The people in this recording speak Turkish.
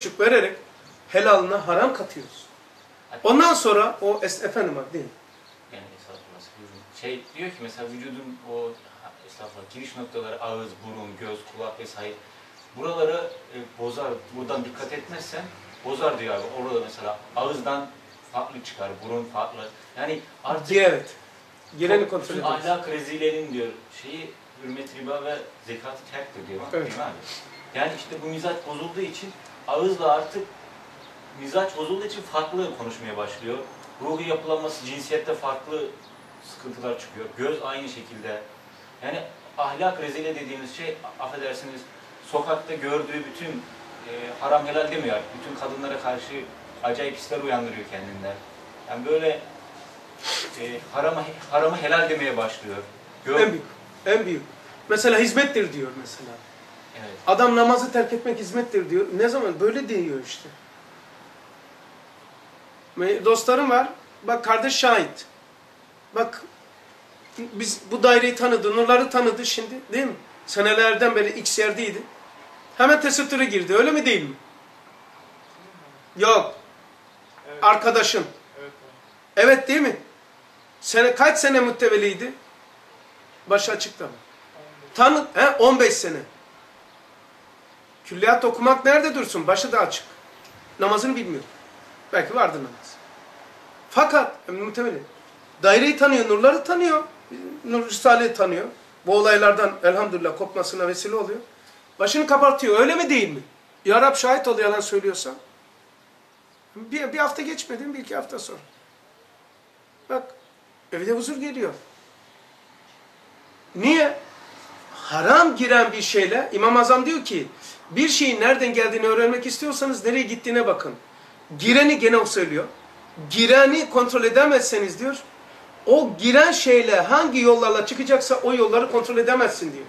buçuk vererek helalına haram katıyoruz. Ondan sonra o es efendim bak değil. Yani estağfurullah. Şey diyor ki mesela vücudun o estağfurullah giriş noktaları ağız, burun, göz, kulak vesaire. Buraları e, bozar. Buradan dikkat etmezsen bozar diyor abi. Orada mesela ağızdan farklı çıkar, burun farklı. Yani artık Evet. Gireni kontrol ederiz. ahlak rezilerin diyor şeyi hürmet riba ve zekatı terktir diyor. Evet. Değil mi abi? Yani işte bu mizaç bozulduğu için ağızla artık mizaç bozulduğu için farklı konuşmaya başlıyor. Ruhu yapılanması cinsiyette farklı sıkıntılar çıkıyor. Göz aynı şekilde. Yani ahlak rezile dediğimiz şey affedersiniz sokakta gördüğü bütün e, haram helal demiyor. Bütün kadınlara karşı acayip hisler uyandırıyor kendinden. Yani böyle e, harama, haramı helal demeye başlıyor. Gör, En büyük. En büyük. Mesela hizmettir diyor mesela. Evet. Adam namazı terk etmek hizmettir diyor. Ne zaman? Böyle diyor işte. Dostlarım var. Bak kardeş şahit. Bak biz bu daireyi tanıdı, nurları tanıdı şimdi değil mi? Senelerden beri X yerdeydi. Hemen tesettüre girdi. Öyle mi değil mi? Yok. Evet. Arkadaşın. Evet. Evet değil mi? Sene, kaç sene mütteveliydi? Başı açıkta mı? Tanı, he, 15 sene. Külliyat okumak nerede dursun? Başı da açık. Namazını bilmiyor. Belki vardı namaz. Fakat e, muhtemelen daireyi tanıyor, nurları tanıyor. Nur Risale'yi tanıyor. Bu olaylardan elhamdülillah kopmasına vesile oluyor. Başını kapatıyor. Öyle mi değil mi? Ya Rab şahit ol yalan söylüyorsan. Bir, bir hafta geçmedi mi? Bir iki hafta sonra. Bak evde huzur geliyor. Niye? Haram giren bir şeyle İmam Azam diyor ki bir şeyin nereden geldiğini öğrenmek istiyorsanız nereye gittiğine bakın. Gireni gene o söylüyor. Gireni kontrol edemezseniz diyor o giren şeyle hangi yollarla çıkacaksa o yolları kontrol edemezsin diyor.